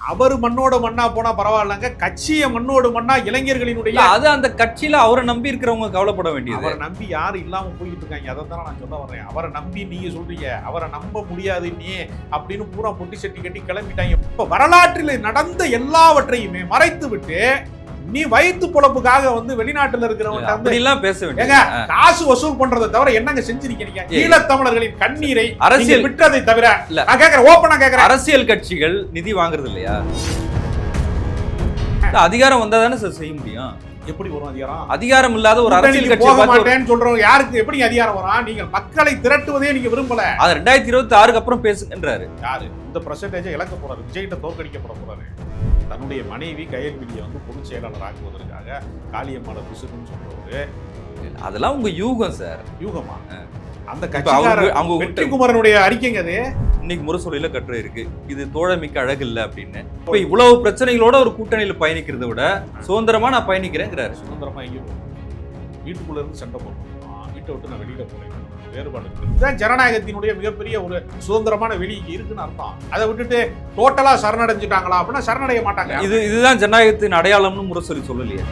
அவர் மண்ணோட மண்ணா போனா பரவாயில்லங்க கட்சியை மண்ணோடு மண்ணா இளைஞர்களினுடைய அது அந்த கட்சியில அவரை நம்பி இருக்கிறவங்க கவலைப்பட வேண்டியது. அவரை நம்பி யாரும் இல்லாம போயிட்டு இருக்காங்க. அதை தானே நான் சொல்ல வர்றேன். அவரை நம்பி நீங்க சொல்றீங்க. அவரை நம்ப முடியாது நீ அப்படின்னு பூரா பொட்டி சட்டி கட்டி கிளம்பிட்டாங்க. இப்ப வரலாற்றில் நடந்த எல்லாவற்றையுமே மறைத்து விட்டு நீ வயிற்று பொழப்புக்காக வந்து வெளிநாட்டுல இருக்கிறவங்க அப்படி எல்லாம் பேச ஏங்க வேண்டியது காசு வசூல் பண்றதை தவிர என்னங்க செஞ்சிருக்கீங்க ஈழத்தமிழர்களின் கண்ணீரை நீங்க அரசியல் விட்டதை தவிர இல்ல. நான் கேக்குறேன் ஓப்பனா கேக்குறேன் அரசியல் கட்சிகள் நிதி வாங்குறது இல்லையா இல்ல, அதிகாரம் வந்தா தானே சார் செய்ய முடியும்? எப்படி வரும் அதிகாரம்? அதிகாரம் இல்லாத ஒரு அரசியல் கட்சி போக மாட்டேன்னு சொல்றவங்க யாருக்கு எப்படி அதிகாரம் வரும்? நீங்க மக்களை திரட்டுவதே நீங்க விரும்பல. அது ரெண்டாயிரத்தி இருபத்தி ஆறுக்கு அப்புறம் பேசுங்கன்றாரு. யாரு? இந்த பர்சன்டேஜை இழக்க போறாரு. விஜய்கிட்ட தோற்கடிக்கப்பட போறாரு. தன்னுடைய மனைவி கயல்விழியை வந்து பொதுச் செயலாளர் ஆக்குவதற்காக காளியம்மாள பிசுக்குன்னு சொல்றவரு. அதெல்லாம் உங்க யூகம் சார். யூகமா? அந்த கட்சிக்காரர் அவங்க அவங்க வெற்றி குமரனுடைய அறிக்கைங்க அது. இன்னைக்கு முரசொலியில கட்டுரை இருக்கு. இது தோழமைக்கு அழகு இல்ல அப்படின்னு. இப்ப இவ்வளவு பிரச்சனைகளோட ஒரு கூட்டணியில பயணிக்கிறத விட சுதந்திரமா நான் பயணிக்கிறேங்கிறாரு. சுதந்திரமா எங்கேயும். வீட்டுக்குள்ள இருந்து சண்டை போடணும் வீட்டை விட்டு நான் வெளியில போறேன். வேறுபாடு இருக்கு. இதுதான் ஜனநாயகத்தினுடைய மிகப்பெரிய ஒரு சுதந்திரமான வெளி இருக்குன்னு அர்த்தம். அதை விட்டுட்டு டோட்டலா சரணடைஞ்சிட்டாங்களா அப்படின்னா சரணடைய மாட்டாங்க. இது இதுதான் ஜனநாயகத்தின் அடையாளம்னு முரசொலி சொல்லலையே.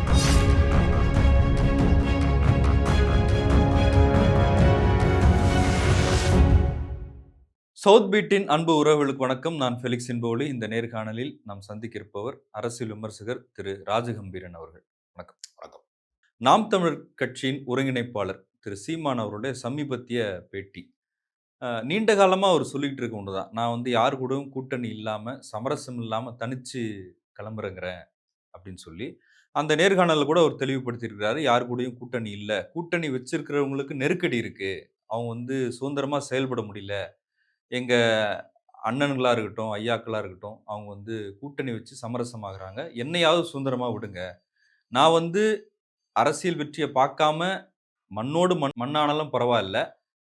சவுத் பீட்டின் அன்பு உறவுகளுக்கு வணக்கம். நான் ஃபெலிக்ஸ் என்போலி இந்த நேர்காணலில் நாம் சந்திக்க இருப்பவர் அரசியல் விமர்சகர் திரு ராஜகம்பீரன் அவர்கள். வணக்கம். வணக்கம். நாம் தமிழர் கட்சியின் ஒருங்கிணைப்பாளர் திரு. சீமான் அவருடைய சமீபத்திய பேட்டி. நீண்ட காலமாக அவர் சொல்லிக்கிட்டு இருக்க ஒன்று தான். நான் வந்து யார் கூடவும் கூட்டணி இல்லாமல் சமரசம் இல்லாமல் தனித்து கிளம்புறங்கிறேன் அப்படின்னு சொல்லி அந்த நேர்காணலில் கூட அவர் தெளிவுபடுத்தியிருக்கிறாரு. யார் கூடயும் கூட்டணி இல்லை. கூட்டணி வச்சிருக்கிறவங்களுக்கு நெருக்கடி இருக்குது அவங்க வந்து சுதந்திரமாக செயல்பட முடியல. எங்கள் அண்ணன்களாக இருக்கட்டும் ஐயாக்களாக இருக்கட்டும் அவங்க வந்து கூட்டணி வச்சு சமரசமாகறாங்க. என்னையாவது சுதந்திரமாக விடுங்க. நான் வந்து அரசியல் வெற்றியை பார்க்காம மண்ணோடு மண் மண்ணானாலும் பரவாயில்ல.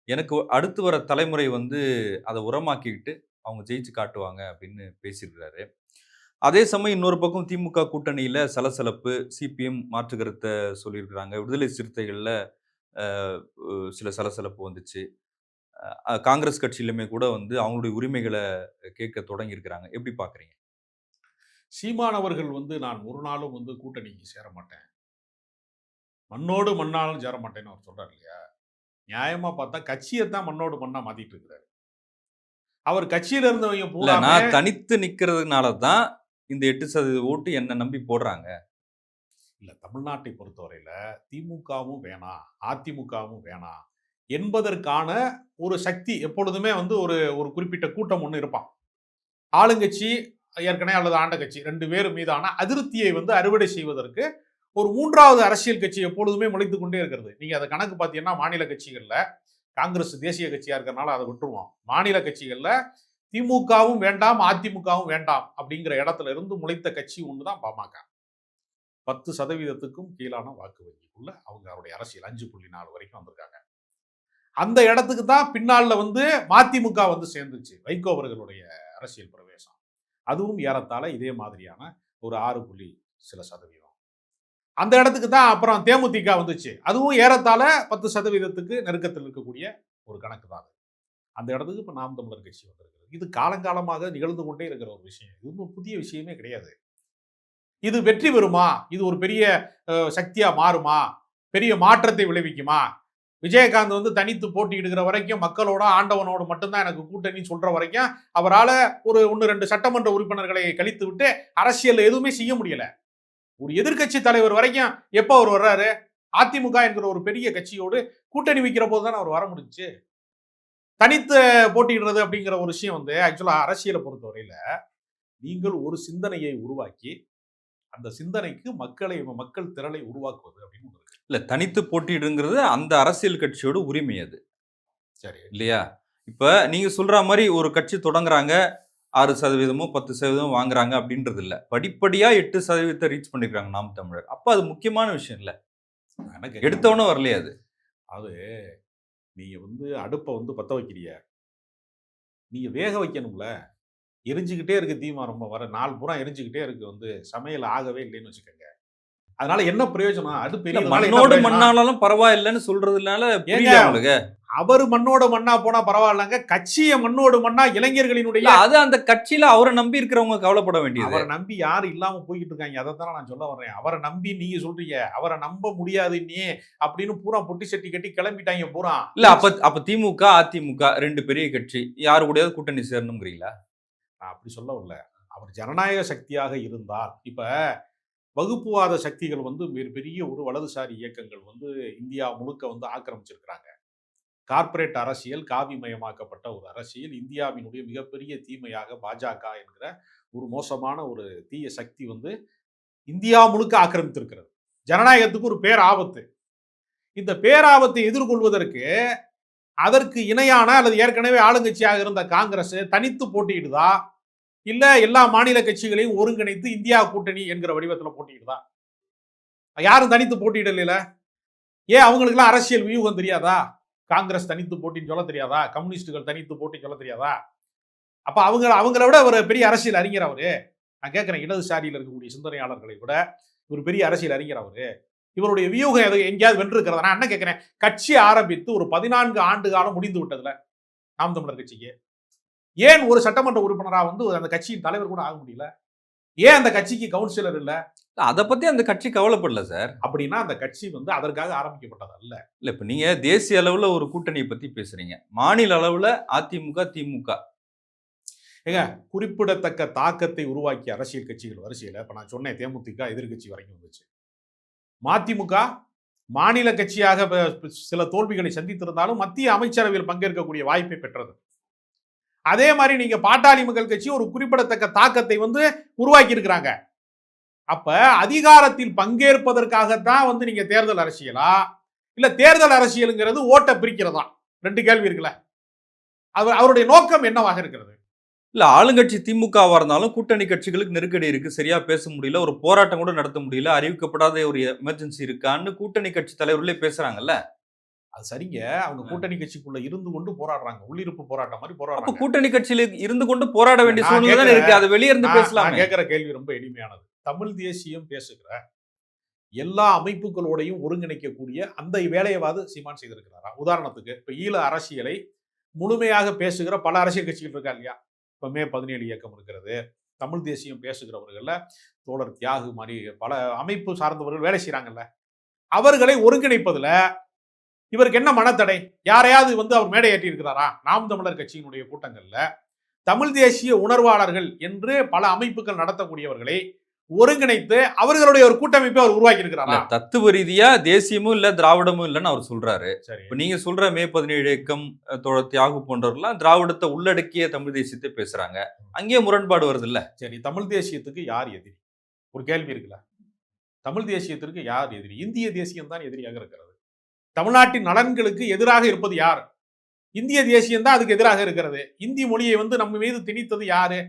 எனக்கு அடுத்து வர தலைமுறை வந்து அதை உரமாக்கிக்கிட்டு அவங்க ஜெயிச்சு காட்டுவாங்க அப்படின்னு பேசியிருக்கிறாரு. அதே சமயம் இன்னொரு பக்கம் திமுக கூட்டணியில் சலசலப்பு சிபிஎம் மாற்று கருத்தை சொல்லியிருக்கிறாங்க. விடுதலை சிறுத்தைகளில் சில சலசலப்பு வந்துச்சு. காங்கிரஸ் கட்சியிலுமே கூட வந்து அவங்களுடைய உரிமைகளை கேட்க தொடங்கியிருக்கிறாங்க. எப்படி பார்க்குறீங்க? சீமானவர்கள் வந்து நான் ஒரு நாளும் வந்து கூட்டணிக்கு சேர மாட்டேன். மண்ணோடு மண்ணாலும் சேர மாட்டேன்னு அவர் சொல்றாரு இல்லையா? நியாயமா பார்த்தா கட்சியை தான் மண்ணோடு மண்ணா மாத்திட்டு இருக்கிறாரு. அவர் கட்சியில இருந்தவங்க பூரா நான் தனித்து நிக்கிறதுனால தான் இந்த எட்டு சதவீத ஓட்டு என்ன நம்பி போடுறாங்க. இல்ல தமிழ்நாட்டை பொறுத்தவரையில திமுகவும் வேணாம் அதிமுகவும் வேணாம் என்பதற்கான ஒரு சக்தி எப்பொழுதுமே வந்து ஒரு ஒரு குறிப்பிட்ட கூட்டம் ஒன்று இருப்பான். ஆளுங்கட்சி ஏற்கனவே அல்லது ஆண்ட கட்சி ரெண்டு பேர் மீதான அதிருப்தியை வந்து அறுவடை செய்வதற்கு ஒரு மூன்றாவது அரசியல் கட்சி எப்பொழுதுமே முளைத்து கொண்டே இருக்கிறது. நீங்க அதை கணக்கு பார்த்தீங்கன்னா மாநில கட்சிகளில் காங்கிரஸ் தேசிய கட்சியா இருக்கிறனால அதை விட்டுருவோம். மாநில கட்சிகளில் திமுகவும் வேண்டாம் அதிமுகவும் வேண்டாம் அப்படிங்கிற இடத்துல இருந்து முளைத்த கட்சி ஒன்று தான் பாமக. பத்து சதவீதத்துக்கும் கீழான வாக்கு வங்கிக்குள்ள அவங்க அவருடைய அரசியல் அஞ்சு புள்ளி நாலு வரைக்கும் வந்திருக்காங்க. அந்த இடத்துக்கு தான் பின்னால வந்து மதிமுக வந்து சேர்ந்துச்சு வைகோ அவர்களுடைய அரசியல் பிரவேசம். அதுவும் ஏறத்தாழ இதே மாதிரியான ஒரு ஆறு புள்ளி சில சதவீதம். அந்த இடத்துக்கு தான் அப்புறம் தேமுதிக வந்துச்சு. அதுவும் ஏறத்தாழ பத்து சதவீதத்துக்கு நெருக்கத்தில் இருக்கக்கூடிய ஒரு கணக்கு தான் அந்த இடத்துக்கு இப்போ நாம் தமிழர் கட்சி வந்திருக்கிறது. இது காலங்காலமாக நிகழ்ந்து கொண்டே இருக்கிற ஒரு விஷயம். இது ஒன்றும் புதிய விஷயமே கிடையாது. இது வெற்றி பெறுமா? இது ஒரு பெரிய சக்தியாக மாறுமா? பெரிய மாற்றத்தை விளைவிக்குமா? விஜயகாந்த் வந்து தனித்து போட்டியிடுகிற வரைக்கும் மக்களோட ஆண்டவனோடு மட்டும்தான் எனக்கு கூட்டணி சொல்ற வரைக்கும் அவரால் ஒரு ஒன்று ரெண்டு சட்டமன்ற உறுப்பினர்களை கழித்து விட்டு அரசியல் எதுவுமே செய்ய முடியலை. ஒரு எதிர்க்கட்சி தலைவர் வரைக்கும் எப்போ அவர் வர்றாரு? அதிமுக என்கிற ஒரு பெரிய கட்சியோடு கூட்டணி வைக்கிற போது தானே அவர் வர முடிஞ்சுச்சு தனித்து போட்டியிடுறது அப்படிங்கிற ஒரு விஷயம் வந்து ஆக்சுவலா அரசியலை பொறுத்தவரையில நீங்கள் ஒரு சிந்தனையை உருவாக்கி அந்த சிந்தனைக்கு மக்களை மக்கள் திரளை உருவாக்குவது அப்படின்னு ஒன்று இருக்கு. இல்ல தனித்து போட்டியிடுங்கிறது அந்த அரசியல் கட்சியோட உரிமை அது. சரி. இல்லையா? இப்ப நீங்க சொல்ற மாதிரி ஒரு கட்சி தொடங்குறாங்க. ஆறு சதவீதமோ பத்து சதவீதமோ வாங்குறாங்க அப்படின்றது இல்ல படிப்படியா எட்டு சதவீதத்தை ரீச் பண்ணிருக்காங்க நாம் தமிழர். அப்ப அது முக்கியமான விஷயம் இல்ல. எனக்கு எடுத்தவன வரலையா அது. அது நீங்க வந்து அடுப்பை வந்து பத்த வைக்கிறீங்க. நீங்க வேக வைக்கணும்ல. எரிஞ்சுக்கிட்டே இருக்கு தீமா ரொம்ப வர நாள் பூரா எரிஞ்சுக்கிட்டே இருக்கு வந்து சமையல் ஆகவே இல்லைன்னு வச்சுக்கோங்க. அதனால என்ன பிரயோஜனம்? பெரிய மண்ணோடு மண்ணானாலும் பரவாயில்லைன்னு சொல்றதுனால அவர் மண்ணோட மண்ணா போனா பரவாயில்லங்க. கட்சிய மண்ணோடு மண்ணா இளைஞர்களினுடைய அது அந்த கட்சியில அவரை நம்பி இருக்கிறவங்க கவலைப்பட வேண்டியது. அவரை நம்பி யாரும் இல்லாம போய்கிட்டு இருக்காங்க. அதை நான் சொல்ல வர்றேன். அவரை நம்பி நீங்க சொல்றீங்க. அவரை நம்ப முடியாது நீ அப்படின்னு பூரா பொட்டி சட்டி கட்டி கிளம்பிட்டாங்க பூரா. இல்ல அப்ப அப்ப திமுக அதிமுக ரெண்டு பெரிய கட்சி. யாரு கூடயாவது கூட்டணி சேரணுங்கிறீங்களா? நான் அப்படி சொல்ல வரல. அவர் ஜனநாயக சக்தியாக இருந்தால் இப்ப வகுப்புவாத சக்திகள் வந்து பெரிய ஒரு வலதுசாரி இயக்கங்கள் வந்து இந்தியா முழுக்க வந்து ஆக்கிரமிச்சிருக்கிறாங்க. கார்ப்பரேட் அரசியல் காவிமயமாக்கப்பட்ட ஒரு அரசியல். இந்தியாவினுடைய மிகப்பெரிய தீமையாக பாஜக என்கிற ஒரு மோசமான ஒரு தீய சக்தி வந்து இந்தியா முழுக்க ஆக்கிரமித்திருக்கிறது. ஜனநாயகத்துக்கு ஒரு பேராபத்து. இந்த பேராபத்தை எதிர்கொள்வதற்கு அதற்கு இணையான அல்லது ஏற்கனவே ஆளுங்கட்சியாக இருந்த காங்கிரஸ் தனித்து போட்டியிடுதா? இல்லை எல்லா மாநில கட்சிகளையும் ஒருங்கிணைத்து இந்தியா கூட்டணி என்கிற வடிவத்தில் போட்டியிடுதா? யாரும் தனித்து போட்டியிடல ஏன் அவங்களுக்குலாம் அரசியல் வியூகம் தெரியாதா? காங்கிரஸ் தனித்து போட்டின்னு சொல்ல தெரியாதா? கம்யூனிஸ்டுகள் தனித்து போட்டி சொல்ல தெரியாதா? அப்ப அவங்க அவங்கள விட ஒரு பெரிய அரசியல் அறிஞர் அவரு. நான் கேட்கறேன் இடதுசாரியில் இருக்கக்கூடிய சிந்தனையாளர்களை விட ஒரு பெரிய அரசியல் அறிஞர் அவரு. இவருடைய வியூகம் எது எங்கேயாவது வென்றிருக்கிறதா? நான் என்ன கேட்கிறேன்? கட்சி ஆரம்பித்து ஒரு பதினான்கு ஆண்டு காலம் முடிந்து விட்டதுல நாம் தமிழர் கட்சிக்கு. ஏன் ஒரு சட்டமன்ற உறுப்பினரா வந்து அந்த கட்சியின் தலைவர் கூட ஆக முடியல? ஏன் அந்த கட்சிக்கு கவுன்சிலர் இல்ல? அத பத்தி அந்த கட்சி கவலைப்படல சார். அப்படின்னா அந்த கட்சி வந்து அதற்காக ஆரம்பிக்கப்பட்டது அல்ல. இல்ல இப்ப நீங்க தேசிய அளவுல ஒரு கூட்டணியை பத்தி பேசுறீங்க. மாநில அளவுல அதிமுக திமுக. குறிப்பிடத்தக்க தாக்கத்தை உருவாக்கிய அரசியல் கட்சிகள் வரிசையில் இப்போ நான் சொன்னேன் தேமுதிக எதிர்க்கட்சி வரைக்கும் வந்துச்சு. மதிமுக மாநில கட்சியாக சில தோல்விகளை சந்தித்திருந்தாலும் மத்திய அமைச்சரவையில் பங்கேற்கக்கூடிய வாய்ப்பை பெற்றது. அதே மாதிரி நீங்க பாட்டாளி மக்கள் கட்சி ஒரு குறிப்பிடத்தக்க தாக்கத்தை வந்து உருவாக்கி இருக்கிறாங்க அப்ப அதிகாரத்தில் பங்கேற்பதற்காகத்தான் வந்து நீங்க தேர்தல் அரசியலா? இல்ல தேர்தல் அரசியலுங்கிறது ஓட்டை பிரிக்கிறதா? ரெண்டு கேள்வி இருக்குல்ல. அவர் அவருடைய நோக்கம் என்னவாக இருக்கிறது? இல்ல ஆளுங்கட்சி திமுகவா இருந்தாலும் கூட்டணி கட்சிகளுக்கு நெருக்கடி இருக்கு. சரியா பேச முடியல. ஒரு போராட்டம் கூட நடத்த முடியல. அறிவிக்கப்படாத ஒரு எமர்ஜென்சி இருக்கான்னு கூட்டணி கட்சி தலைவர்களே பேசுறாங்கல்ல. அது சரிங்க. அவங்க கூட்டணி கட்சிக்குள்ள இருந்து கொண்டு போராடுறாங்க. உள்ளிருப்பு போராட்டம் மாதிரி போராடுறாங்க. கூட்டணி கட்சியில இருந்து கொண்டு போராட வேண்டிய சூழ்நிலை. இருக்கு. அதை வெளியே இருந்து பேசலாமே. கேட்கிற கேள்வி ரொம்ப எளிமையானது. தமிழ் தேசியம் பேசுகிற எல்லா அமைப்புகளோடையும் ஒருங்கிணைக்கக்கூடிய அந்த வேலையவாது சீமான் செய்திருக்கிறாரா? உதாரணத்துக்கு இப்போ ஈழ அரசியலை முழுமையாக பேசுகிற பல அரசியல் கட்சிகள் இருக்கா இல்லையா? இப்போ மே பதினேழு இயக்கம் இருக்கிறது. தமிழ் தேசியம் பேசுகிறவர்களில் தோழர் தியாகு மாதிரி பல அமைப்பு சார்ந்தவர்கள் வேலை செய்கிறாங்கல்ல அவர்களை ஒருங்கிணைப்பதில் இவருக்கு என்ன மனத்தடை? யாரையாவது வந்து அவர் மேடை ஏற்றி இருக்கிறாரா நாம் தமிழர் கட்சியினுடைய கூட்டங்களில் தமிழ் தேசிய உணர்வாளர்கள் என்று பல அமைப்புகள் நடத்தக்கூடியவர்களை ஒருங்கிணைத்து அவர்களுடைய ஒரு கூட்டமைப்பை அவர் உருவாக்கி இருக்கிறாரா தத்துவ ரீதியா தேசியமும் இல்ல திராவிடமும் இல்லைன்னு அவர் சொல்றாரு. இப்ப நீங்க சொல்ற மே பதினேழு இயக்கம் தியாகு போன்றவர்கள்லாம் திராவிடத்தை உள்ளடக்கிய தமிழ் தேசியத்தை பேசுறாங்க. அங்கேயே முரண்பாடு வருது இல்ல சரி தமிழ் தேசியத்துக்கு யார் எதிரி? ஒரு கேள்வி இருக்குல்ல? தமிழ் தேசியத்திற்கு யார் எதிரி? இந்திய தேசியம் தான் எதிரியாக இருக்கிறது. தமிழ்நாட்டின் நலன்களுக்கு எதிராக இருப்பது யார்? இந்திய தேசியம் தான் அதுக்கு எதிராக இருக்கிறது. இந்தி மொழியை வந்து நம்ம மீது திணித்தது யாரு?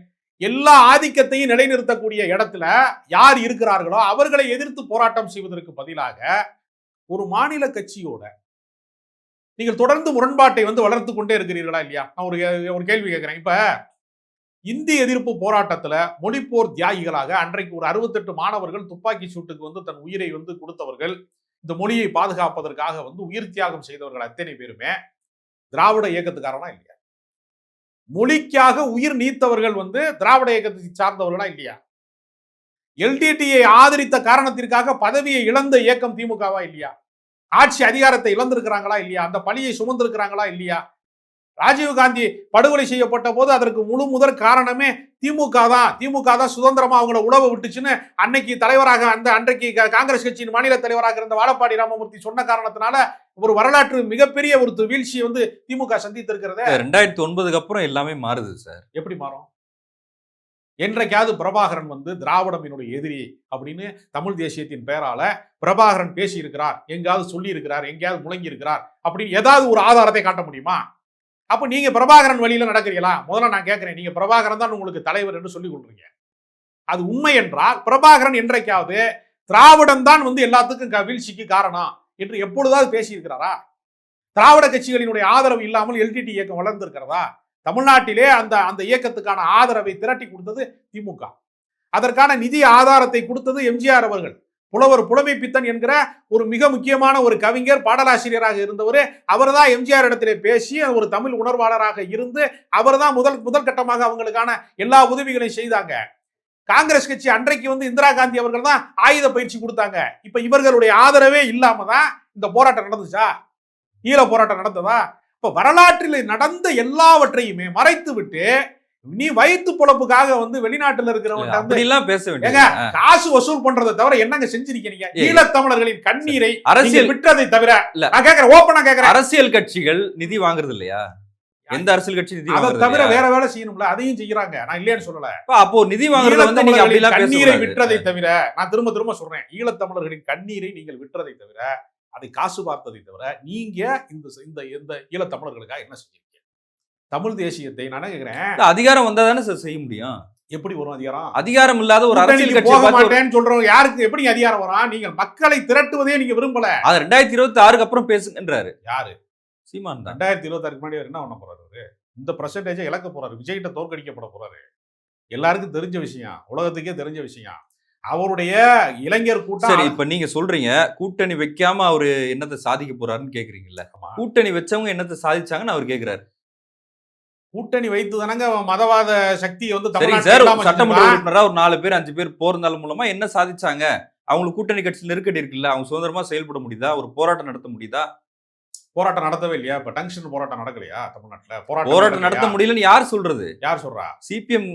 எல்லா ஆதிக்கத்தையும் நிலைநிறுத்தக்கூடிய இடத்துல யார் இருக்கிறார்களோ அவர்களை எதிர்த்து போராட்டம் செய்வதற்கு பதிலாக ஒரு மாநில கட்சியோட நீங்கள் தொடர்ந்து முரண்பாட்டை வந்து வளர்த்து கொண்டே இருக்கிறீர்களா இல்லையா? நான் ஒரு ஒரு கேள்வி கேட்கிறேன். இப்ப இந்தி எதிர்ப்பு போராட்டத்துல மொழிப்போர் தியாகிகளாக அன்றைக்கு ஒரு அறுபத்தெட்டு மாணவர்கள் துப்பாக்கி சூட்டுக்கு வந்து தன் உயிரை வந்து கொடுத்தவர்கள் இந்த மொழியை பாதுகாப்பதற்காக வந்து உயிர் தியாகம் செய்தவர்கள் அத்தனை பேருமே திராவிட இயக்கத்துக்காரனா இல்லையா? மொழிக்காக உயிர் நீத்தவர்கள் வந்து திராவிட இயக்கத்தை சார்ந்தவர்களா இல்லையா? எல்டிடியை ஆதரித்த காரணத்திற்காக பதவியை இழந்த இயக்கம் திமுகவா இல்லையா? ஆட்சி அதிகாரத்தை இழந்திருக்கிறாங்களா இல்லையா? அந்த பழியை சுமந்திருக்கிறாங்களா இல்லையா? ராஜீவ்காந்தி படுகொலை செய்யப்பட்ட போது அதற்கு முழு முதற் காரணமே திமுக தான். திமுக தான் சுதந்திரமா அவங்கள உழவ விட்டுச்சுன்னு அன்னைக்கு தலைவராக அந்த அன்றைக்கு காங்கிரஸ் கட்சியின் மாநில தலைவராக இருந்த வாழப்பாடி ராமமூர்த்தி சொன்ன காரணத்தினால ஒரு வரலாற்று மிகப்பெரிய ஒரு வீழ்ச்சியை வந்து திமுக சந்தித்திருக்கிறத. ரெண்டாயிரத்தி ஒன்பதுக்கு அப்புறம் எல்லாமே மாறுது சார். எப்படி மாறும்? என்றைக்காவது பிரபாகரன் வந்து திராவிடமினுடைய எதிரி அப்படின்னு தமிழ் தேசியத்தின் பெயரால பிரபாகரன் பேசி இருக்கிறார் எங்காவது சொல்லி இருக்கிறார் எங்கேயாவது முழங்கி இருக்கிறார் அப்படின்னு ஏதாவது ஒரு ஆதாரத்தை காட்ட முடியுமா? அப்ப நீங்க பிரபாகரன் வழியில நடக்கிறீங்களா? முதல்ல நான் கேட்கிறேன் நீங்க பிரபாகரன் தான் உங்களுக்கு தலைவர் என்று சொல்லிக் கொள்றீங்க. அது உண்மை என்றால் பிரபாகரன் என்றைக்காவது திராவிடம் தான் வந்து எல்லாத்துக்கும் வீழ்ச்சிக்கு காரணம் என்று எப்பொழுதாவது பேசியிருக்கிறாரா? திராவிட கட்சிகளினுடைய ஆதரவு இல்லாமல் எல்டிடி இயக்கம் வளர்ந்திருக்கிறதா? தமிழ்நாட்டிலே அந்த அந்த இயக்கத்துக்கான ஆதரவை திரட்டி கொடுத்தது திமுக அதற்கான நிதி ஆதாரத்தை கொடுத்தது எம்ஜிஆர் அவர்கள். புலவர் புலமை பித்தன் என்கிற ஒரு மிக முக்கியமான ஒரு கவிஞர் பாடலாசிரியராக இருந்தவர். அவர்தான் எம்ஜிஆர் இடத்திலே பேசி ஒரு தமிழ் உணர்வாளராக இருந்து அவர்தான் முதல் முதல் கட்டமாக அவங்களுக்கான எல்லா உதவிகளையும் செய்தாங்க. காங்கிரஸ் கட்சி அன்றைக்கு வந்து இந்திரா காந்தி அவர்கள் தான் ஆயுத பயிற்சி கொடுத்தாங்க. இப்ப இவர்களுடைய ஆதரவே இல்லாம தான் இந்த போராட்டம் நடந்துச்சா? ஈழ போராட்டம் நடந்ததா? இப்ப வரலாற்றில் நடந்த எல்லாவற்றையுமே மறைத்து விட்டு நீ வயிற்று பொழப்புக்காக வந்து வெளிநாட்டுல இருக்கிறவங்க அப்படிலாம் பேச ஏங்க, வேண்டியது காசு வசூல் பண்றதை தவிர என்னங்க செஞ்சிருக்கீங்க. ஈழத்தமிழர்களின் கண்ணீரை அரசியல் விற்றதை தவிர. நான் கேக்குறேன் ஓப்பனா கேக்குறேன். அரசியல் கட்சிகள் நிதி வாங்குறது இல்லையா? எந்த அரசியல் கட்சி நிதி அதை தவிர? வேற வேலை செய்யணும்ல அதையும் செய்யறாங்க. நான் இல்லைன்னு சொல்லல. அப்ப நிதி வாங்குறது வந்து நீங்க அப்படிலாம் கண்ணீரை விற்றதை. தவிர நான் திரும்ப திரும்ப சொல்றேன். ஈழத்தமிழர்களின் கண்ணீரை நீங்கள் விற்றதை தவிர அதை காசு பார்த்ததை தவிர நீங்க இந்த இந்த ஈழத்தமிழர்களுக்காக என்ன செஞ்சீங்க தமிழ் தேசியத்தை நான் கேக்குறேன்? இல்ல, அதிகாரம் வந்தா தானே சார் செய்ய முடியும். எப்படி வரும் அதிகாரம்? அதிகாரம் இல்லாத ஒரு அரசியல் கட்சி போக மாட்டேன்னு சொல்றவங்க யாருக்கு எப்படி அதிகாரம் வரும் நீங்கள் மக்களை திரட்டுவதே நீங்க விரும்பல. அது ரெண்டாயிரத்தி இருபத்தி ஆறுக்கு அப்புறம் பேசுங்கன்றாரு. யாரு? சீமான் ரெண்டாயிரத்தி இருபத்தாறுக்கு முன்னாடி அவர் என்ன பண்ண போறாரு அவரு? இந்த பர்சன்டேஜை இழக்க போறாரு. விஜய்கிட்ட தோற்கடிக்கப்பட போறாரு. எல்லாருக்கும் தெரிஞ்ச விஷயம் உலகத்துக்கே தெரிஞ்ச விஷயம். அவருடைய இளைஞர் சரி கூட்டம் இப்ப நீங்க சொல்றீங்க கூட்டணி வைக்காம அவரு என்னத்தை சாதிக்க போறாருன்னு கேக்குறீங்கல்ல. கூட்டணி வச்சவங்க என்னத்தை சாதிச்சாங்கன்னு அவர் கேக்குறாரு. கூட்டணி வைத்து தானங்க மதவாத சக்தியை வந்து சட்டமன்ற செஞ்சிருக்கான். உறுப்பினரா ஒரு நாலு பேர் அஞ்சு பேர் போறதால மூலமா என்ன சாதிச்சாங்க? அவங்களுக்கு கூட்டணி கட்சி நெருக்கடி இருக்குல்ல அவங்க சுதந்திரமா செயல்பட முடியுதா? ஒரு போராட்டம் நடத்த முடியுதா? போராட்டம் நடத்தவே இல்லையா? இப்ப டங்ஷன் போராட்டம் நடக்கலையா தமிழ்நாட்டுல? போராட்டம் நடத்த நடக்கலையா? முடியலன்னு யார் சொல்றது? யார் சொல்றா? சிபிஎம்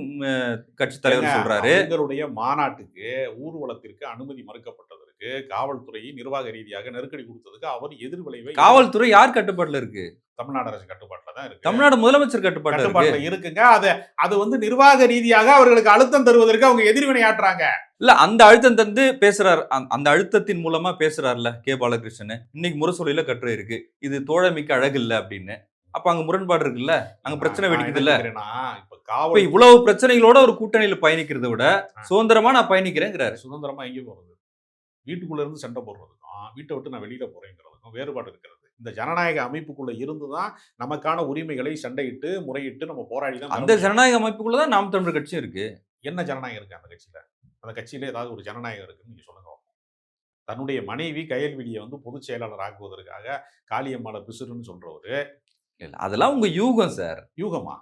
கட்சி தலைவர் சொல்றாரு. அவங்களுடைய மாநாட்டுக்கு ஊர்வலத்திற்கு அனுமதி மறுக்கப்பட்டதற்கு காவல்துறை நிர்வாக ரீதியாக நெருக்கடி கொடுத்ததுக்கு அவர் எதிர்விளைவை காவல்துறை யார் கட்டுப்பாட்டுல இருக்கு? தமிழ்நாடு அரசு கட்டுப்பாட்டுல தான் இருக்கு. தமிழ்நாடு முதலமைச்சர் கட்டுப்பாட்டுல கட்டுப்பாட்டுல இருக்குங்க. அது அது வந்து நிர்வாக ரீதியாக அவர்களுக்கு அழுத்தம் தருவதற்கு அவங்க எதிர்வினை ஆற்றுறாங்க இல்ல அந்த அழுத்தம் தந்து பேசுறாரு. அந்த- அழுத்தத்தின் மூலமா பேசுறாருல கே பாலகிருஷ்ணன். இன்னைக்கு முரசொலியில கட்டுரை இருக்கு. இது தோழமைக்கு அழகு இல்ல அப்படின்னு. அப்ப அங்க முரண்பாடு இருக்குல்ல? அங்க பிரச்சனை வெடிக்குது இல்ல இப்ப இவ்வளவு பிரச்சனைகளோட ஒரு கூட்டணியில பயணிக்கிறத விட சுதந்திரமா நான் பயணிக்கிறேங்கிறாரு. சுதந்திரமா எங்கே போறது வீட்டுக்குள்ள இருந்து சண்டை போடுறதுக்கும் வீட்டை விட்டு நான் வெளியில போறேங்கிறதுக்கும் வேறுபாடு இருக்கிறது. இந்த ஜனநாயக அமைப்புக்குள்ள இருந்துதான் நமக்கான உரிமைகளை சண்டையிட்டு முறையிட்டு நம்ம போராடி தான் அந்த. ஜனநாயக அமைப்புக்குள்ளதான் நாம் தமிழர் கட்சியும் இருக்கு. என்ன ஜனநாயகம் இருக்கு அந்த கட்சியில? அந்த கட்சியில ஏதாவது ஒரு ஜனநாயகம் இருக்குன்னு நீங்க சொல்லுங்க. தன்னுடைய மனைவி கயல்விழியை வந்து பொதுச் செயலாளர் ஆக்குவதற்காக காளியம்மாளை பிசுறுன்னு சொல்றவரு. இல்ல அதெல்லாம் உங்க யூகம் சார். யூகமா?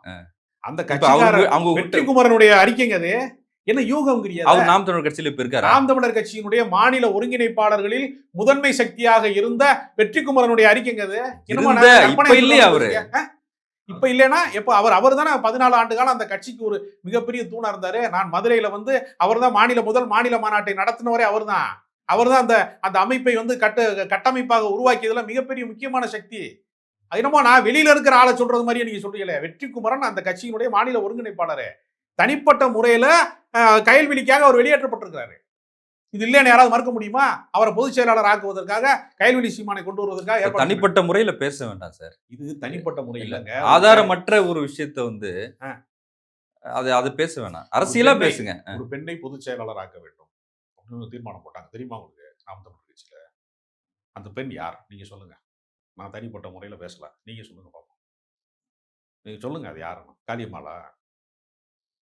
அந்த அவங்க அவங்க வெற்றி குமரனுடைய அறிக்கைங்க அது. என்ன யூகம் அவர் நாம் தமிழர் கட்சியில இப்ப இருக்காரா? நாம் தமிழர் கட்சியினுடைய மாநில ஒருங்கிணைப்பாளர்களில் முதன்மை சக்தியாக இருந்த வெற்றி குமரனுடைய அறிக்கைங்க அது. இப்ப இல்லையா அவரு? இப்ப இல்லைன்னா எப்ப அவர் அவர் தானே பதினாலு ஆண்டு காலம் அந்த கட்சிக்கு ஒரு மிகப்பெரிய தூணா இருந்தாரு. நான் மதுரையில வந்து அவர் தான் மாநில முதல் மாநில மாநாட்டை நடத்தினவரே அவர் தான் அவர் தான் அந்த அந்த அமைப்பை வந்து கட்ட கட்டமைப்பாக உருவாக்கியதுல மிகப்பெரிய முக்கியமான சக்தி. அது என்னமோ நான் வெளியில இருக்கிற ஆளை சொல்றது மாதிரியே நீங்க சொல்றீங்களே. வெற்றி குமரன் அந்த கட்சியினுடைய மாநில ஒருங்கிணைப்பாளர். தனிப்பட்ட முறையில அஹ், கயல்விழிக்காக அவர் வெளியேற்றப்பட்டிருக்கிறாரு. இது இல்லைன்னு யாராவது மறுக்க முடியுமா? அவரை பொதுச் செயலாளர் ஆக்குவதற்காக கயல்விழி சீமானை கொண்டு வருவதற்காக தனிப்பட்ட முறையில பேச வேண்டாம் சார். இது தனிப்பட்ட முறை இல்லைங்க. ஆதாரமற்ற ஒரு விஷயத்த வந்து. அது அது பேச வேணாம். அரசியலா பேசுங்க. ஒரு பெண்ணை பொதுச் செயலாளர் ஆக்க வேண்டும். அப்படின்னு தீர்மானம் போட்டாங்க. தெரியுமா உங்களுக்கு? நாம் தமிழ் கட்சியில அந்த பெண் யார்? நீங்க சொல்லுங்க. நான் தனிப்பட்ட முறையில பேசல. நீங்க சொல்லுங்க பார்ப்போம் நீங்க சொல்லுங்க அது யாருன்னு. காளியம்மாளா?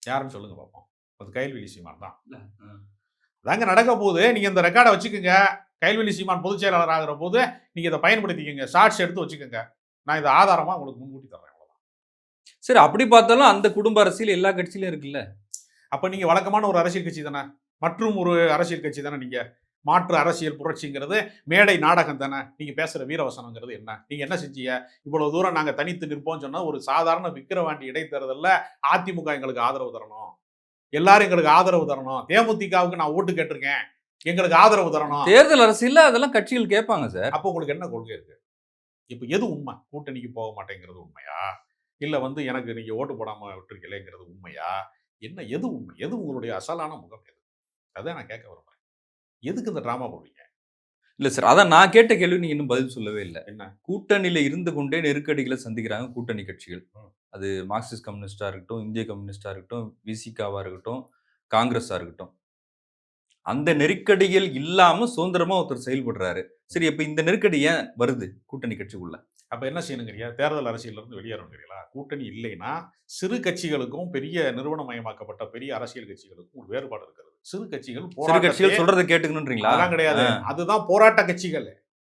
யாருன்னு சொல்லுங்க பார்ப்போம் அது கயல்விழி சீமான் தான். அதாங்க நடக்க போகுது. நீங்க இந்த ரெக்கார்டை வச்சுக்கோங்க. கயல்வெளி சீமான் பொதுச் செயலாளர் ஆகிற போது நீங்க இதை பயன்படுத்திக்கங்க. ஷார்ட்ஸ் எடுத்து வச்சுக்கோங்க. நான் இதை ஆதாரமா உங்களுக்கு முன்கூட்டி தர்றேன் அவ்வளவுதான். சரி அப்படி பார்த்தாலும் அந்த குடும்ப அரசியல் எல்லா கட்சியிலும் இருக்குல்ல? அப்ப நீங்க வழக்கமான ஒரு அரசியல் கட்சி தானே? மற்றும் ஒரு அரசியல் கட்சி தானே நீங்க? மாற்று அரசியல் புரட்சிங்கிறது மேடை நாடகம் தானே. நீங்க பேசுற வீரவசனங்கிறது என்ன? நீங்க என்ன செஞ்சீங்க? இவ்வளவு தூரம் நாங்க தனித்து நிற்போம் சொன்னா ஒரு சாதாரண விக்கிரவாண்டி இடைத்தேர்தல்ல அதிமுக எங்களுக்கு ஆதரவு தரணும். எல்லாரும் எங்களுக்கு ஆதரவு தரணும். தேமுதிகவுக்கு நான் ஓட்டு கேட்டிருக்கேன். எங்களுக்கு ஆதரவு தரணும். தேர்தல் அரசியல்ல அதெல்லாம் கட்சிகள் கேட்பாங்க சார். அப்போ உங்களுக்கு என்ன கொள்கை இருக்கு? இப்போ எது உண்மை? கூட்டணிக்கு போக மாட்டேங்கிறது உண்மையா? இல்ல வந்து எனக்கு நீங்க ஓட்டு போடாம விட்டுருக்கலைங்கிறது உண்மையா? என்ன எது உண்மை? எது உங்களுடைய அசலான முகம் எது? அதான் நான் கேட்க விரும்புறேன். எதுக்கு இந்த ட்ராமா போடுறீங்க? இல்ல சார் அதான் நான் கேட்ட கேள்வி நீங்க இன்னும் பதில் சொல்லவே இல்லை. என்ன? கூட்டணியில இருந்து கொண்டே நெருக்கடிகளை சந்திக்கிறாங்க கூட்டணி கட்சிகள். அது மார்க்சிஸ்ட் கம்யூனிஸ்டா இருக்கட்டும் இந்திய கம்யூனிஸ்டா இருக்கட்டும் விசிகாவா இருக்கட்டும் காங்கிரஸா இருக்கட்டும். அந்த நெருக்கடிகள் இல்லாம சுதந்திரமா ஒருத்தர் செயல்படுறாரு. சரி அப்ப இந்த நெருக்கடி ஏன் வருது கூட்டணி கட்சிக்குள்ள? அப்ப என்ன செய்யணுங்கிறியா தேர்தல் அரசியல்ல இருந்து வெளியேறணுங்கிறீங்களா கூட்டணி இல்லைன்னா சிறு கட்சிகளுக்கும் பெரிய நிறுவனமயமாக்கப்பட்ட பெரிய அரசியல் கட்சிகளுக்கும் ஒரு வேறுபாடு இருக்கிறது. சிறு கட்சிகள் சிறு கட்சிகள் சொல்றதை கேட்டுக்கணுன்றீங்களா? அதெல்லாம் கிடையாது. அதுதான் போராட்ட கட்சிகள்.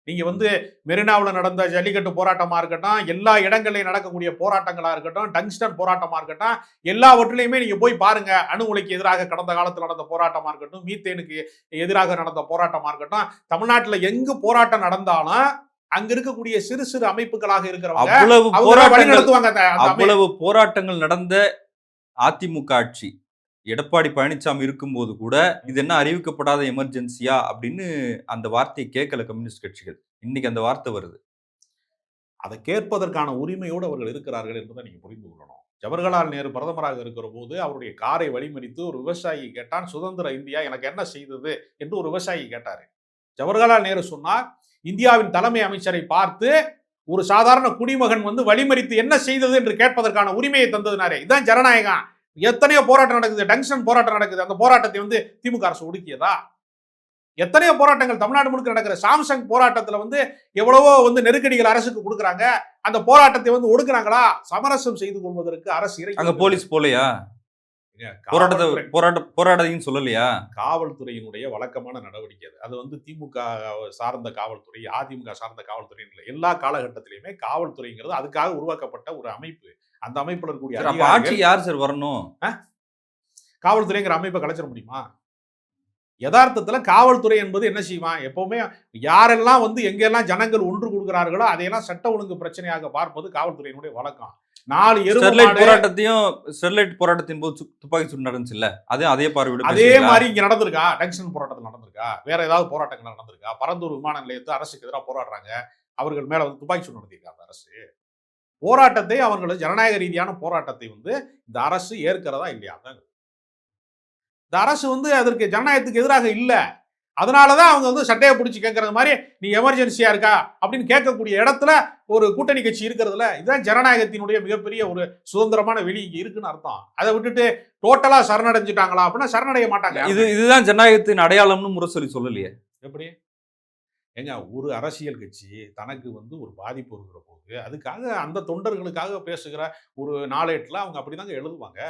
நீங்க வந்து மெரினாவில் நடந்த ஜல்லிக்கட்டு போராட்டமா இருக்கட்டும் எல்லா இடங்கள்லையும் நடக்கக்கூடிய போராட்டங்களா இருக்கட்டும் டங்ஸ்டன் போராட்டமா இருக்கட்டும் எல்லாவற்றிலையுமே நீங்க போய் பாருங்க. அணு உலைக்கு எதிராக கடந்த காலத்தில் நடந்த போராட்டமா இருக்கட்டும் மீத்தேனுக்கு எதிராக நடந்த போராட்டமா இருக்கட்டும் தமிழ்நாட்டுல எங்கு போராட்டம் நடந்தாலும் அங்க இருக்கக்கூடிய சிறு சிறு அமைப்புகளாக இருக்கிறவங்க அவ்வளவு போராட்டங்கள் நடந்த அதிமுக ஆட்சி. எடப்பாடி பழனிசாமி இருக்கும்போது கூட இது என்ன அறிவிக்கப்படாத எமர்ஜென்சியா அப்படின்னு அந்த வார்த்தையை கேட்கல கம்யூனிஸ்ட் கட்சிகள். இன்னைக்கு அந்த வார்த்தை வருது. அதை கேட்பதற்கான உரிமையோடு அவர்கள் இருக்கிறார்கள் என்பதை நீங்கள் புரிந்து கொள்ளணும். ஜவஹர்லால் நேரு பிரதமராக இருக்கிற போது அவருடைய காரை வழிமறித்து ஒரு விவசாயி கேட்டான் சுதந்திர இந்தியா எனக்கு என்ன செய்தது? என்று ஒரு விவசாயி கேட்டார். ஜவஹர்லால் நேரு சொன்னார் இந்தியாவின் தலைமை அமைச்சரை பார்த்து ஒரு சாதாரண குடிமகன் வந்து வழிமறித்து என்ன செய்தது? என்று கேட்பதற்கான உரிமையை தந்ததுனாரே இதான் ஜனநாயகம். எத்தனையோ போராட்டம் நடக்குது டங்ஷன் போராட்டம் நடக்குது. அந்த போராட்டத்தை வந்து திமுக அரசு ஒடுக்கியதா? எத்தனையோ போராட்டங்கள் தமிழ்நாடு முழுக்க நடக்கிற சாம்சங் போராட்டத்துல வந்து எவ்வளவோ வந்து நெருக்கடிகள் அரசுக்கு கொடுக்குறாங்க. அந்த போராட்டத்தை வந்து ஒடுக்குறாங்களா? சமரசம் செய்து கொள்வதற்கு அரசு அங்க போலீஸ் போலையா? போராட்டத்தை போராட்ட போராட்டத்தையும் சொல்லலையா? காவல்துறையினுடைய வழக்கமான நடவடிக்கை அது. அது வந்து திமுக சார்ந்த காவல்துறை அதிமுக சார்ந்த காவல்துறை இல்லை. எல்லா காலகட்டத்திலையுமே காவல்துறைங்கிறது அதுக்காக உருவாக்கப்பட்ட ஒரு அமைப்பு. அந்த அமைப்புல இருக்கக்கூடிய ஆட்சி யார் சார் வரணும்? காவல்துறைங்கிற அமைப்பை கலைச்சிட முடியுமா? யதார்த்தத்துல காவல்துறை என்பது என்ன செய்வான் எப்பவுமே யாரெல்லாம் வந்து எங்கெல்லாம் ஜனங்கள் ஒன்று கொடுக்கிறார்களோ அதையெல்லாம் சட்ட ஒழுங்கு பிரச்சனையாக பார்ப்பது காவல்துறையினுடைய வழக்கம். நாலு ஸ்டெர்லைட் போராட்டத்தையும் ஸ்டெர்லைட் போராட்டத்தின் போது துப்பாக்கி சூடு நடந்துச்சுல்ல? அதே அதே பார்வையோட அதே? மாதிரி இங்க நடந்திருக்கா? டங்ஷன் போராட்டத்தில் நடந்திருக்கா? வேற ஏதாவது போராட்டங்கள் நடந்திருக்கா? பரந்தூர் விமான நிலையத்தை அரசுக்கு எதிராக போராடுறாங்க. அவர்கள் மேல வந்து துப்பாக்கி சூடு நடத்தியிருக்காங்க அரசு. போராட்டத்தை அவர்கள் ஜனநாயக ரீதியான போராட்டத்தை வந்து இந்த அரசு ஏற்கிறதா இல்லையா இந்த அரசு வந்து அதற்கு ஜனநாயகத்துக்கு எதிராக இல்ல. அதனாலதான் அவங்க வந்து சட்டையை பிடிச்சி கேட்கறது மாதிரி நீ எமர்ஜென்சியா இருக்கா? அப்படின்னு கேட்கக்கூடிய இடத்துல ஒரு கூட்டணி கட்சி இருக்கிறதுல இதுதான் ஜனநாயகத்தினுடைய மிகப்பெரிய ஒரு சுதந்திரமான வெளி இங்க இருக்குன்னு அர்த்தம். அதை விட்டுட்டு டோட்டலா சரணடைஞ்சிட்டாங்களா அப்படின்னா சரணடைய மாட்டாங்க இது இதுதான் ஜனநாயகத்தின் அடையாளம்னு முரசொலி சொல்லலையே. எப்படி? ஏங்க ஒரு அரசியல் கட்சி தனக்கு வந்து ஒரு பாதிப்பு இருக்கிற போது அதுக்காக அந்த தொண்டர்களுக்காக பேசுகிற ஒரு நாளேட்டில் அவங்க அப்படிதாங்க எழுதுவாங்க.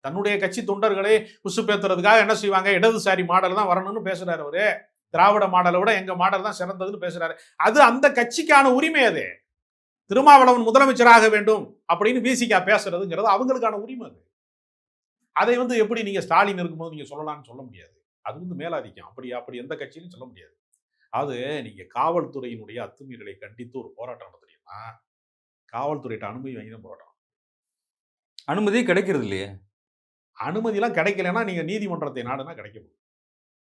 தன்னுடைய கட்சி தொண்டர்களை உசுப்பேத்துறதுக்காக என்ன செய்வாங்க? இடதுசாரி மாடல் தான் வரணும்னு பேசுறாரு அவரு. திராவிட மாடலை விட எங்க மாடல் தான் சிறந்ததுன்னு பேசுறாரு. அது அந்த கட்சிக்கான உரிமை அது. திருமாவளவன் முதலமைச்சராக வேண்டும் அப்படின்னு பிசிகா பேசுறதுங்கிறது அவங்களுக்கான உரிமை அது. அதை வந்து எப்படி நீங்க ஸ்டாலின் இருக்கும்போது நீங்க சொல்லலாம்னு சொல்ல முடியாது. அது வந்து மேலாதிக்கம். அப்படி அப்படி எந்த கட்சியிலும் சொல்ல முடியாது. அது நீங்க காவல்துறையினுடைய அத்துமீறலை கண்டித்து ஒரு போராட்டம் நடத்துறீங்கன்னா காவல்துறையிட்ட அனுமதி வாங்கி தான் போராட்டம். அனுமதியே கிடைக்கிறது இல்லையே? அனுமதியெல்லாம் கிடைக்கலன்னா நீங்க நீதிமன்றத்தை நாடுனா கிடைக்க போகுது.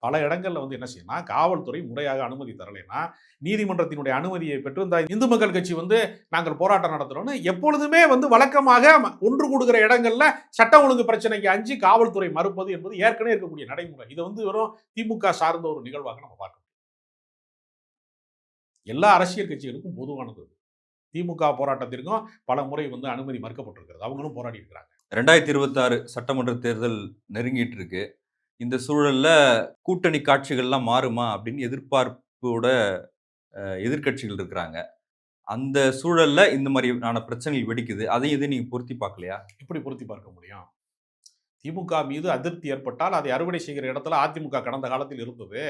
பல இடங்கள்ல வந்து என்ன செய்யணும் காவல்துறை முறையாக அனுமதி தரலைன்னா நீதிமன்றத்தினுடைய அனுமதியை பெற்று இந்த இந்து மக்கள் கட்சி வந்து நாங்கள் போராட்டம் நடத்துறோம்னு எப்பொழுதுமே வந்து வழக்கமாக ஒன்று கூடுகிற இடங்கள்ல சட்ட ஒழுங்கு பிரச்சனைக்கு அஞ்சு காவல்துறை மறுப்பது என்பது ஏற்கனவே இருக்கக்கூடிய நடைமுறை. இதை வந்து வெறும் திமுக சார்ந்த ஒரு நிகழ்வாக நம்ம பார்க்க முடியும் எல்லா அரசியல் கட்சிகளுக்கும் பொதுவானது. திமுக போராட்டத்திற்கும் பல முறை வந்து அனுமதி மறுக்கப்பட்டிருக்கிறது. அவங்களும் போராடி இருக்கிறாங்க. ரெண்டாயிரத்தி இருபத்தாறு சட்டமன்ற தேர்தல் நெருங்கிட்டு இருக்கு இந்த சூழல்ல கூட்டணி காட்சிகள்லாம் மாறுமா அப்படின்னு எதிர்பார்ப்போட அஹ், எதிர்க்கட்சிகள் இருக்கிறாங்க. அந்த சூழல்ல இந்த மாதிரியான பிரச்சனைகள் வெடிக்குது. அதையும் இதையும் நீங்க பொருத்தி பார்க்கலையா? எப்படி பொருத்தி பார்க்க முடியும்? திமுக மீது அதிருப்தி ஏற்பட்டால் அதை அறுவடை செய்கிற இடத்துல அதிமுக கடந்த காலத்தில் இருந்தது.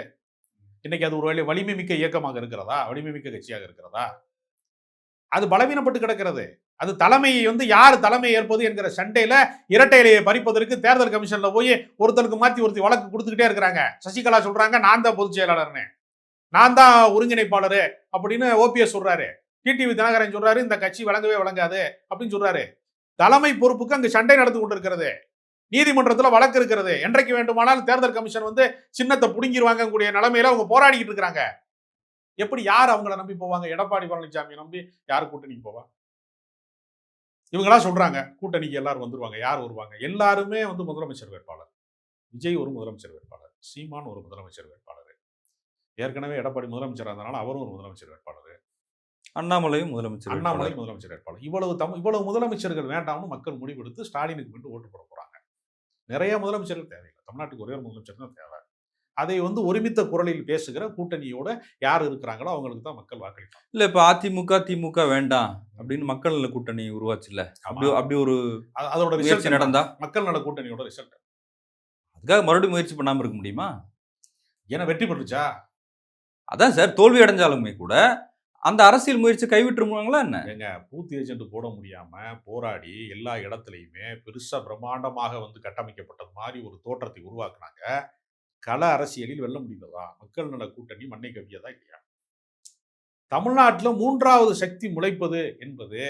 இன்னைக்கு அது ஒரு வலிமை மிக்க இயக்கமாக இருக்கிறதா? வலிமை மிக்க கட்சியாக இருக்கிறதா? அது பலவீனப்பட்டு கிடக்கிறது. அது தலைமையை வந்து யார் தலைமை ஏற்பது என்கிற சண்டையில இரட்டை இலையை பறிப்பதற்கு தேர்தல் கமிஷன்ல போய் ஒருத்தருக்கு மாத்தி ஒருத்தி வழக்கு கொடுத்துக்கிட்டே இருக்கிறாங்க. சசிகலா சொல்றாங்க நான் தான் பொதுச் செயலாளர்னு. நான் தான் ஒருங்கிணைப்பாளர் அப்படின்னு ஓபிஎஸ் சொல்றாரு. டிடிவி தினகரன் சொல்றாரு இந்த கட்சி வழங்கவே வழங்காது அப்படின்னு சொல்றாரு. தலைமை பொறுப்புக்கு அங்கு சண்டை நடந்து கொண்டிருக்கிறது. நீதிமன்றத்துல வழக்கு இருக்கிறது. என்றைக்கு வேண்டுமானாலும் தேர்தல் கமிஷன் வந்து சின்னத்தை புடுங்கிடுவாங்க கூடிய நிலைமையில அவங்க போராடிக்கிட்டு இருக்காங்க எப்படி யார் அவங்கள நம்பி போவாங்க? எடப்பாடி பழனிசாமி நம்பி யார் கூட்டணிக்கு போவா? இவங்களா சொல்றாங்க. கூட்டணிக்கு எல்லாரும் வந்துருவாங்க. யார் வருவாங்க? எல்லாருமே வந்து முதலமைச்சர் வேட்பாளர். விஜய் ஒரு முதலமைச்சர் வேட்பாளர். சீமான் ஒரு முதலமைச்சர் வேட்பாளர். ஏற்கனவே எடப்பாடி முதலமைச்சர் இருந்தனால அவரும் ஒரு முதலமைச்சர் வேட்பாளர். அண்ணாமலையும் முதலமைச்சர் அண்ணாமலை. முதலமைச்சர் வேட்பாளர். இவ்வளவு தம் இவ்வளவு முதலமைச்சர்கள் வேண்டாம்னு மக்கள் முடிவெடுத்து ஸ்டாலினுக்கு மட்டும் ஓட்டு போட போறாங்க. நிறைய முதலமைச்சர்கள் தேவையில்லை. தமிழ்நாட்டுக்கு ஒரே ஒரு முதலமைச்சர் தான் தேவை. அதை வந்து ஒருமித்த குரலில் பேசுகிற கூட்டணியோட யார் இருக்கிறாங்களோ அவங்களுக்கு தான் மக்கள் வாக்களிப்பாங்க. இல்ல இப்ப அதிமுக திமுக வேண்டாம் அப்படின்னு மக்கள் நல கூட்டணி உருவாச்சுல்ல அப்படி. அப்படி ஒரு அது- அதோட முயற்சி ரிசல்ட் நடந்தா? மக்கள் நல கூட்டணியோட ரிசல்ட் அதுக்காக மறுபடியும் முயற்சி பண்ணாம இருக்க முடியுமா? ஏன்னா வெற்றி பெற்றுச்சா? அதான் சார் தோல்வி அடைஞ்சாலுமே கூட அந்த அரசியல் முயற்சி கைவிட்டுருவாங்களா என்ன? எங்க பூத்தி ஏஜென்ட் போட முடியாம போராடி எல்லா இடத்துலையுமே பெருசா பிரம்மாண்டமாக வந்து கட்டமைக்கப்பட்டது மாதிரி ஒரு தோற்றத்தை உருவாக்குனாங்க. கள அரசியலில் வெல்ல முடிந்ததா? மக்கள் நல கூட்டணி மண்ணை கவியதா இல்லையா? தமிழ்நாட்டில் மூன்றாவது சக்தி முளைப்பது என்பது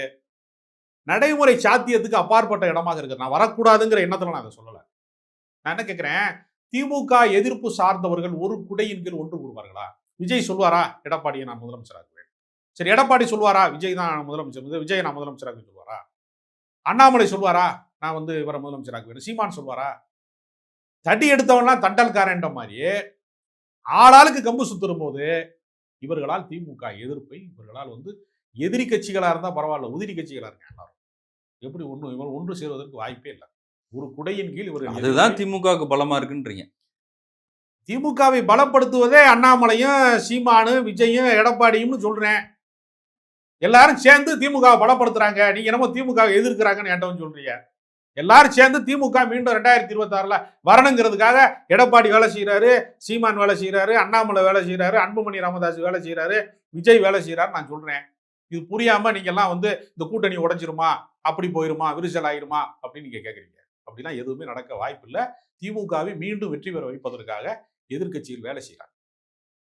நடைமுறை சாத்தியத்துக்கு அப்பாற்பட்ட இடமாக இருக்குது. நான் வரக்கூடாதுங்கிற எண்ணத்துல நான் அதை சொல்லலை. நான் என்ன கேட்குறேன் திமுக எதிர்ப்பு சார்ந்தவர்கள் ஒரு குடையின் கீழ் ஒன்று கூடுவார்களா? விஜய் சொல்வாரா எடப்பாடியை நான் முதலமைச்சராக சரி எடப்பாடி சொல்வாரா விஜய் தான் முதலமைச்சர். விஜய் நான் முதலமைச்சராக சொல்வாரா அண்ணாமலை சொல்வாரா நான் வந்து இவரை முதலமைச்சராக்குவேன் சீமான் சொல்வாரா தடி எடுத்தவன்லாம் தண்டல்காரன்ற மாதிரியே ஆளாளுக்கு கம்பு சுத்துறும் போது இவர்களால் திமுக எதிர்ப்பை இவர்களால் வந்து எதிரி கட்சிகளா இருந்தா பரவாயில்ல உதிரி கட்சிகளா இருக்காங்க எல்லாரும். எப்படி ஒன்று இவர் ஒன்று சேருவதற்கு வாய்ப்பே இல்லை. ஒரு குடையின் கீழ் இவர் அதுதான் திமுகவுக்கு பலமா இருக்குன்றீங்க. திமுகவை பலப்படுத்துவதே அண்ணாமலையும் சீமானு விஜயும் எடப்பாடியும்னு சொல்றேன். எல்லாரும் சேர்ந்து திமுகவை பலப்படுத்துறாங்க. நீங்க என்னமோ திமுகவை எதிர்க்கிறாங்கன்னு என்கிட்ட வந்து சொல்றீங்க? எல்லாரும் சேர்ந்து திமுக மீண்டும் ரெண்டாயிரத்தி இருபத்தாறுல வரணுங்கிறதுக்காக எடப்பாடி வேலை செய்கிறாரு சீமான் வேலை செய்கிறாரு அண்ணாமலை வேலை செய்கிறாரு அன்புமணி ராமதாஸ் வேலை செய்கிறாரு விஜய் வேலை செய்கிறாரு நான் சொல்றேன். இது புரியாம நீங்க எல்லாம் வந்து இந்த கூட்டணி உடைஞ்சிருமா? அப்படி போயிருமா? விரிசல் ஆயிருமா? அப்படின்னு நீங்க கேட்குறீங்க அப்படிலாம் எதுவுமே நடக்க வாய்ப்பு இல்லை. திமுகவை மீண்டும் வெற்றி பெற வைப்பதற்காக எதிர்க்கட்சியில் வேலை செய்கிறாங்க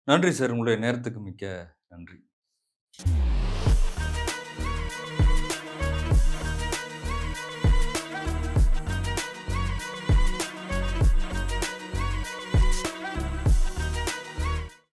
நன்றி சார். உங்களுடைய நேரத்துக்கு மிக்க நன்றி.